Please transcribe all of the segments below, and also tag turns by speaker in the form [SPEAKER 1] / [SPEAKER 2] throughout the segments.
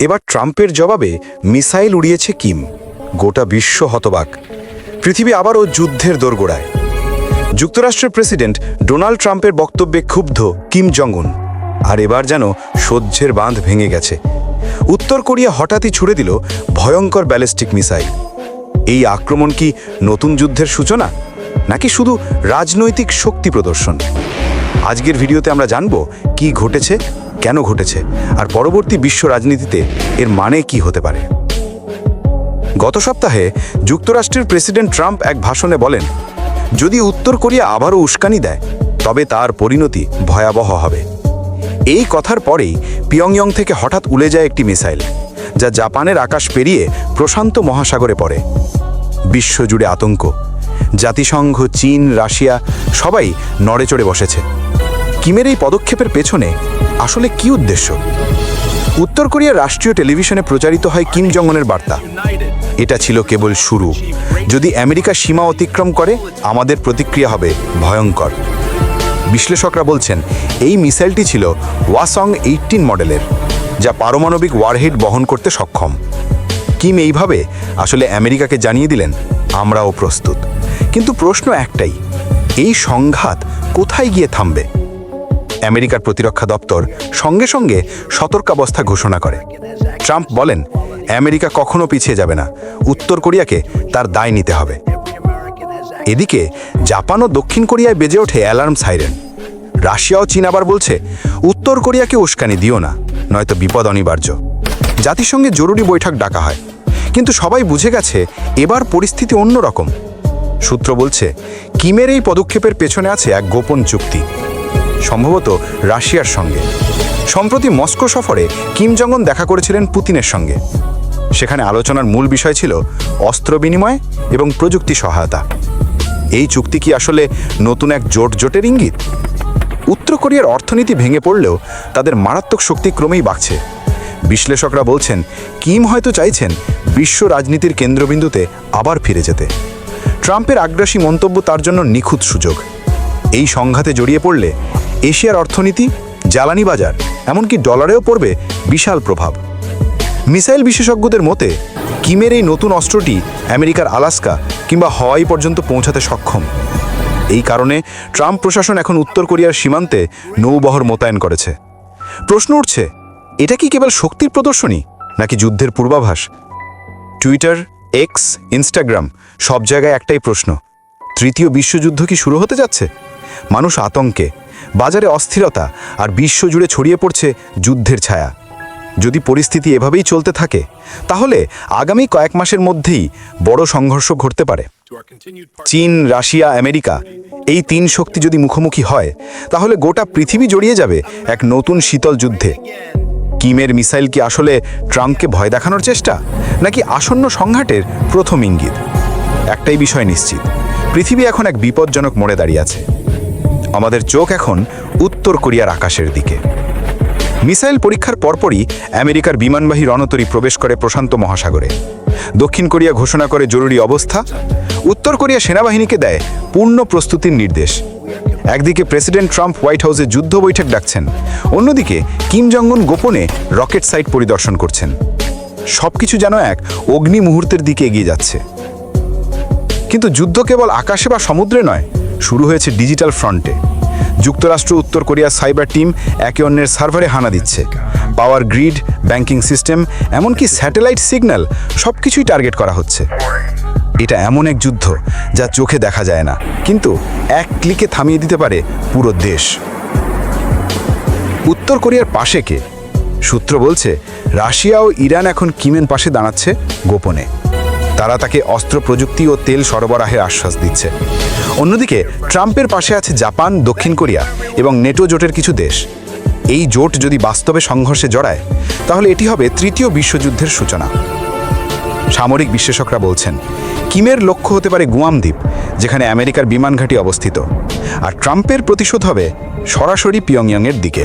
[SPEAKER 1] এবার ট্রাম্পের জবাবে মিসাইল উড়িয়েছে কিম। গোটা বিশ্ব হতবাক। পৃথিবী আবারও যুদ্ধের দোরগোড়ায়। যুক্তরাষ্ট্রের প্রেসিডেন্ট ডোনাল্ড ট্রাম্পের বক্তব্যে ক্ষুব্ধ কিম জঙ্গুন আর এবার যেন সহ্যের বাঁধ ভেঙে গেছে। উত্তর কোরিয়া হঠাৎই ছুড়ে দিল ভয়ঙ্কর ব্যালিস্টিক মিসাইল। এই আক্রমণ কি নতুন যুদ্ধের সূচনা? নাকি শুধু রাজনৈতিক শক্তি প্রদর্শন? আজকের ভিডিওতে আমরা জানব কি ঘটেছে কেন ঘটেছে? আর পরবর্তী বিশ্ব রাজনীতিতে এর মানে কি হতে পারে? গত সপ্তাহে যুক্তরাষ্ট্রের প্রেসিডেন্ট ট্রাম্প এক ভাষণে বলেন, যদি উত্তর কোরিয়া আবারও উস্কানি দেয়, তবে তার পরিণতি ভয়াবহ হবে। এই কথার পরেই পিয়ংইয়ং থেকে হঠাৎ উলে যায় একটি মিসাইল, যা জাপানের আকাশ পেরিয়ে প্রশান্ত মহাসাগরে পড়ে। বিশ্বজুড়ে আতঙ্ক, জাতিসংঘ, চীন, রাশিয়া, সবাই নড়েচড়ে বসেছে। কিমের এই পদক্ষেপের পেছনে আসলে কি উদ্দেশ্য? উত্তর কোরিয়ার রাষ্ট্রীয় টেলিভিশনে প্রচারিত হয় কিম জঙ্গনের বার্তা। এটা ছিল কেবল শুরু। যদি আমেরিকা সীমা অতিক্রম করে, আমাদের প্রতিক্রিয়া হবে ভয়ঙ্কর। বিশ্লেষকরা বলছেন, এই মিসাইলটি ছিল ওয়াসং এইটিন মডেলের, যা পারমাণবিক ওয়ারহেড বহন করতে সক্ষম। কিম এইভাবে আসলে আমেরিকাকে জানিয়ে দিলেন, আমরাও প্রস্তুত। কিন্তু প্রশ্ন একটাই, এই সংঘাত কোথায় গিয়ে থামবে? আমেরিকার প্রতিরক্ষা দপ্তর সঙ্গে সঙ্গে সতর্কাবস্থা ঘোষণা করে। ট্রাম্প বলেন, আমেরিকা কখনো পিছিয়ে যাবে না। উত্তর কোরিয়াকে তার দায় নিতে হবে। এদিকে, জাপান ও দক্ষিণ কোরিয়ায় বেজে ওঠে অ্যালার্ম সাইরেন। রাশিয়া ও চীন আবার বলছে, উত্তর কোরিয়াকে উস্কানি দিও না, নয়তো বিপদ অনিবার্য। জাতিসংঘে জরুরি বৈঠক ডাকা হয়। কিন্তু সবাই বুঝে গেছে, এবার পরিস্থিতি অন্যরকম। সূত্র বলছে, কিমের এই পদক্ষেপের পেছনে আছে এক গোপন চুক্তি। সম্ভবত রাশিয়ার সঙ্গে। সম্প্রতি মস্কো সফরে কিম জঙ্গন দেখা করেছিলেন পুতিনের সঙ্গে। সেখানে আলোচনার মূল বিষয় ছিল অস্ত্র বিনিময় এবং প্রযুক্তি সহায়তা। এই চুক্তি কি আসলে নতুন এক জোট জোটের ইঙ্গিত? উত্তর কোরিয়ার অর্থনীতি ভেঙে পড়লেও তাদের মারাত্মক শক্তি ক্রমেই বাড়ছে। বিশ্লেষকরা বলছেন, কিম হয়তো চাইছেন বিশ্ব রাজনীতির কেন্দ্রবিন্দুতে আবার ফিরে যেতে। ট্রাম্পের আগ্রাসী মন্তব্য তার জন্য নিখুঁত সুযোগ। এই সংঘাতে জড়িয়ে পড়লে এশিয়ার অর্থনীতি, জ্বালানি বাজার, এমনকি ডলারেও পড়বে বিশাল প্রভাব। মিসাইল বিশেষজ্ঞদের মতে, কিমের এই নতুন অস্ত্রটি আমেরিকার আলাস্কা কিংবা হাওয়াই পর্যন্ত পৌঁছাতে সক্ষম। এই কারণে ট্রাম্প প্রশাসন এখন উত্তর কোরিয়ার সীমান্তে নৌবহর মোতায়েন করেছে। প্রশ্ন উঠছে, এটা কি কেবল শক্তির প্রদর্শনী, নাকি যুদ্ধের পূর্বাভাস? টুইটার এক্স ইনস্টাগ্রাম সব জায়গায় একটাই প্রশ্ন, তৃতীয় বিশ্বযুদ্ধ কি শুরু হতে যাচ্ছে? মানুষ আতঙ্কে বাজারে অস্থিরতা আর বিশ্বজুড়ে ছড়িয়ে পড়ছে যুদ্ধের ছায়া। যদি পরিস্থিতি এভাবেই চলতে থাকে, তাহলে আগামী কয়েক মাসের মধ্যেই বড় সংঘর্ষ ঘটতে পারে। চীন, রাশিয়া, আমেরিকা এই তিন শক্তি যদি মুখোমুখি হয়, তাহলে গোটা পৃথিবী জড়িয়ে যাবে এক নতুন শীতল যুদ্ধে। কিমের মিসাইল কি আসলে ট্রাম্পকে ভয় দেখানোর চেষ্টা, নাকি আসন্ন সংঘাটের প্রথম ইঙ্গিত? একটাই বিষয় নিশ্চিত, পৃথিবী এখন এক বিপজ্জনক মোড়ে দাঁড়িয়ে আছে। আমাদের চোখ এখন উত্তর কোরিয়ার আকাশের দিকে। মিসাইল পরীক্ষার পরপরই আমেরিকার বিমানবাহী রণতরী প্রবেশ করে প্রশান্ত মহাসাগরে। দক্ষিণ কোরিয়া ঘোষণা করে জরুরি অবস্থা, উত্তর কোরিয়া সেনাবাহিনীকে দেয় পূর্ণ প্রস্তুতির নির্দেশ। একদিকে প্রেসিডেন্ট ট্রাম্প হোয়াইট হাউসে যুদ্ধ বৈঠক ডাকছেন, অন্যদিকে কিম জঙ্গন গোপনে রকেট সাইট পরিদর্শন করছেন। সবকিছু যেন এক অগ্নি মুহূর্তের দিকে এগিয়ে যাচ্ছে। কিন্তু যুদ্ধ কেবল আকাশে বা সমুদ্রে নয় শুরু হয়েছে ডিজিটাল ফ্রন্টে। যুক্তরাষ্ট্র, উত্তর কোরিয়ার সাইবার টিম একে অন্যের সার্ভারে হানা দিচ্ছে। পাওয়ার গ্রিড, ব্যাংকিং সিস্টেম, এমনকি স্যাটেলাইট সিগন্যাল সব কিছুই টার্গেট করা হচ্ছে। এটা এমন এক যুদ্ধ যা চোখে দেখা যায় না, কিন্তু এক ক্লিকে থামিয়ে দিতে পারে পুরো দেশ। উত্তর কোরিয়ার পাশে কে? সূত্র বলছে, রাশিয়া ও ইরান এখন কিমেন পাশে দাঁড়াচ্ছে গোপনে। তারা তাকে অস্ত্র, প্রযুক্তি ও তেল সরবরাহের আশ্বাস দিচ্ছে। অন্যদিকে, ট্রাম্পের পাশে আছে জাপান, দক্ষিণ কোরিয়া এবং নেটো জোটের কিছু দেশ। এই জোট যদি বাস্তবে সংঘর্ষে জড়ায়, তাহলে এটি হবে তৃতীয় বিশ্বযুদ্ধের সূচনা। সামরিক বিশ্লেষকরা বলছেন, কিমের লক্ষ্য হতে পারে গুয়াম দ্বীপ যেখানে আমেরিকার বিমান ঘাঁটি অবস্থিত। আর ট্রাম্পের প্রতিশোধ হবে সরাসরি পিয়ংইয়ংয়ের দিকে।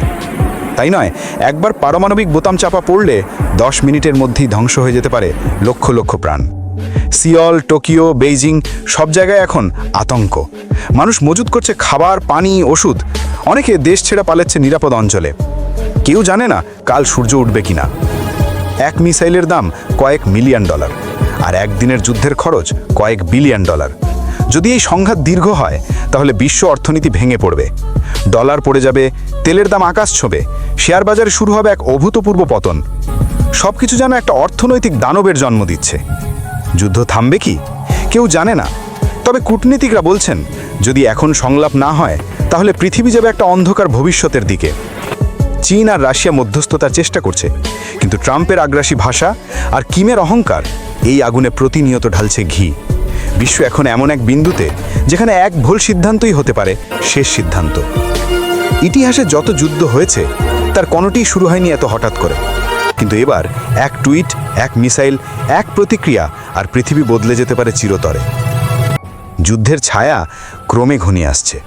[SPEAKER 1] তাই নয়, একবার পারমাণবিক বোতাম চাপা পড়লে দশ মিনিটের মধ্যেই ধ্বংস হয়ে যেতে পারে লক্ষ লক্ষ প্রাণ। সিয়ল, টোকিও, বেইজিং, সব জায়গায় এখন আতঙ্ক। মানুষ মজুত করছে খাবার, পানি, ওষুধ। অনেকে দেশ ছেড়ে পালাচ্ছে নিরাপদ অঞ্চলে। কেউ জানে না কাল সূর্য উঠবে কিনা। এক মিসাইলের দাম কয়েক মিলিয়ন ডলার, আর একদিনের যুদ্ধের খরচ কয়েক বিলিয়ন ডলার। যদি এই সংঘাত দীর্ঘ হয়, তাহলে বিশ্ব অর্থনীতি ভেঙে পড়বে। ডলার পড়ে যাবে, তেলের দাম আকাশ ছোঁবে, শেয়ার বাজারে শুরু হবে এক অভূতপূর্ব পতন। সবকিছু যেন একটা অর্থনৈতিক দানবের জন্ম দিচ্ছে। যুদ্ধ থামবে কি? কেউ জানে না। তবে কূটনীতিকরা বলছেন, যদি এখন সংলাপ না হয়, তাহলে পৃথিবী যাবে একটা অন্ধকার ভবিষ্যতের দিকে। চীন আর রাশিয়া মধ্যস্থতার চেষ্টা করছে, কিন্তু ট্রাম্পের আগ্রাসী ভাষা আর কিমের অহংকার, এই আগুনে প্রতিনিয়ত ঢালছে ঘি। বিশ্ব এখন এমন এক বিন্দুতে, যেখানে এক ভুল সিদ্ধান্তই হতে পারে শেষ সিদ্ধান্ত। ইতিহাসে যত যুদ্ধ হয়েছে, তার কোনোটিই শুরু হয়নি এত হঠাৎ করে। কিন্তু এবার এক টুইট, এক মিসাইল, এক প্রতিক্রিয়া আর পৃথিবী বদলে যেতে পারে চিরতরে। যুদ্ধের ছায়া ক্রমে ঘনিয়ে আসছে।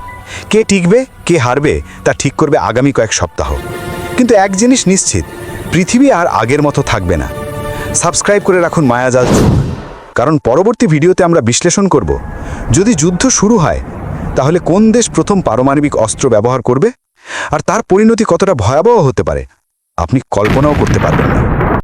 [SPEAKER 1] কে টিকবে, কে হারবে, তা ঠিক করবে আগামী কয়েক সপ্তাহ। কিন্তু এক জিনিস নিশ্চিত, পৃথিবী আর আগের মতো থাকবে না। সাবস্ক্রাইব করে রাখুন মায়াজাল কারণ পরবর্তী ভিডিওতে আমরা বিশ্লেষণ করব, যদি যুদ্ধ শুরু হয়, তাহলে কোন দেশ প্রথম পারমাণবিক অস্ত্র ব্যবহার করবে? আর তার পরিণতি কতটা ভয়াবহ হতে পারে, আপনি কল্পনাও করতে পারবেন না।